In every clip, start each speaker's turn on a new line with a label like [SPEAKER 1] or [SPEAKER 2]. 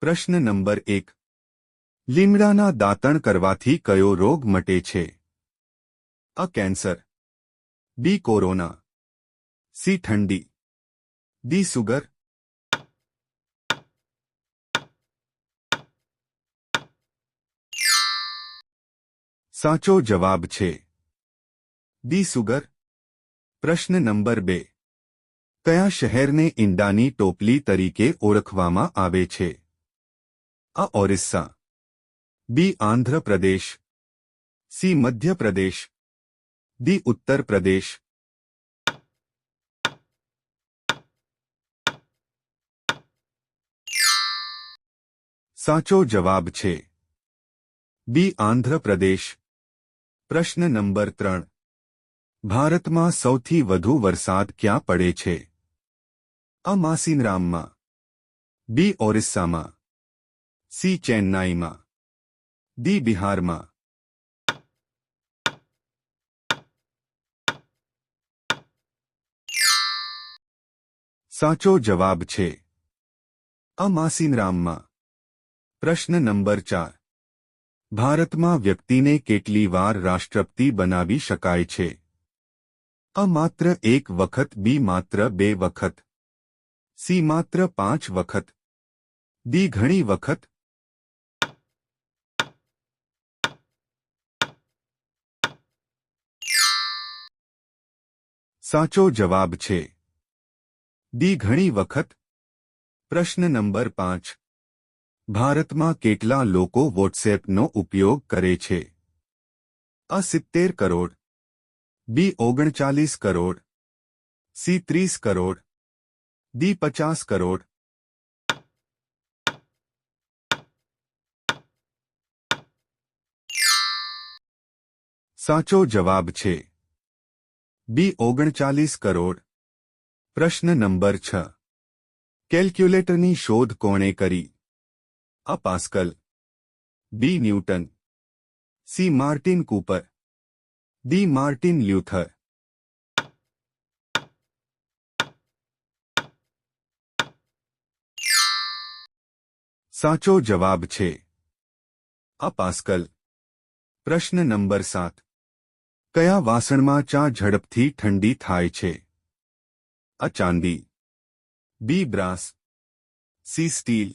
[SPEAKER 1] પ્રશ્ન નંબર એક. લીમડાના દાંતણ કરવાથી કયો રોગ મટે છે? અ, કેન્સર. B, corona. સી, ઠંડી. D, sugar. સાચો જવાબ છે. D, sugar. પ્રશ્ન નંબર બે. કયા શહેરને ઈંડાની ટોપલી તરીકે ઓળખવામાં આવે છે? અ ઓરિસ્સા બી આંધ્ર પ્રદેશ સી મધ્ય પ્રદેશ ડી ઉત્તર પ્રદેશ સાચો જવાબ છે બી આંધ્ર પ્રદેશ પ્રશ્ન નંબર ત્રણ ભારતમાં સૌથી વધુ વરસાદ ક્યાં પડે છે અ માસીનરામમાં બી ઓરિસ્સામાં સી ચેન્નાઈમાં ડી બિહારમાં સાચો જવાબ છે અ પ્રશ્ન નંબર ચાર ભારતમાં વ્યક્તિને કેટલી વાર રાષ્ટ્રપતિ બનાવી શકાય છે અ માત્ર એક વખત બી માત્ર બે વખત સી માત્ર પાંચ વખત દી ઘણી વખત સાચો જવાબ છે. ડી ઘણી વખત પ્રશ્ન નંબર પાંચ. ભારતમાં કેટલા લોકો વોટ્સએપનો ઉપયોગ કરે છે? અ સિત્તેર કરોડ, બી ઓગણચાલીસ કરોડ, સી ત્રીસ કરોડ, ડી પચાસ કરોડ. સાચો જવાબ છે. બી ઓગણચાલીસ કરોડ. પ્રશ્ન નંબર છ. કેલ્ક્યુલેટરની શોધ કોણે કરી? અ Pascal. B Newton. C Martin Cooper. D Martin Luther. સાચો જવાબ છે. અ પાસ્કલ. પ્રશ્ન નંબર સાત. કયા વાસણમાં ચા ઝડપથી ઠંડી થાય છે? અ ચાંદી. B brass. C steel.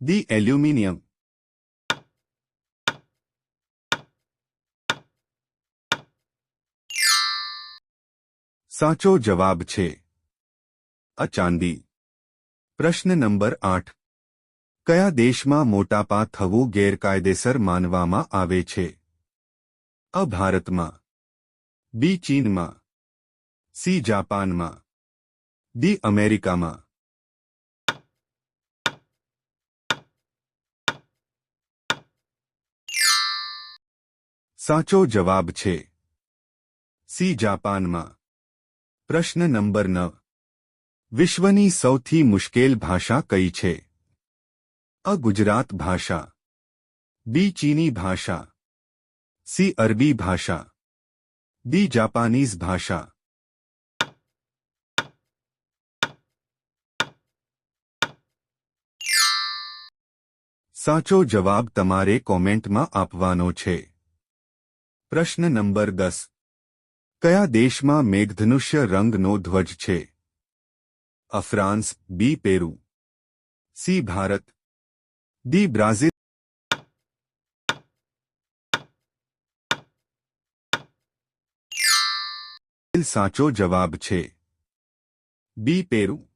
[SPEAKER 1] D aluminium. સાચો જવાબ છે. અ ચાંદી. પ્રશ્ન નંબર આઠ. કયા દેશમાં મોટાપા થવું ગેરકાયદેસર માનવામાં આવે છે? અ ભારતમાં. બી ચીનમાં. સી જાપાનમાં. ડી અમેરિકામાં. સાચો જવાબ છે. સી જાપાનમાં. પ્રશ્ન નંબર નવ વિશ્વની સૌથી મુશ્કેલ ભાષા કઈ છે? અ ગુજરાત ભાષા. બી ચીની ભાષા. સી અરબી ભાષા ડી જાપાનીઝ ભાષા સાચો જવાબ તમારે કોમેન્ટમાં આપવાનો છે પ્રશ્ન નંબર દસ કયા દેશમાં મેઘધનુષ્ય રંગનો ધ્વજ છે અ France B Peru C Bharat D Brazil સાચો જવાબ છે. બી પેરુ.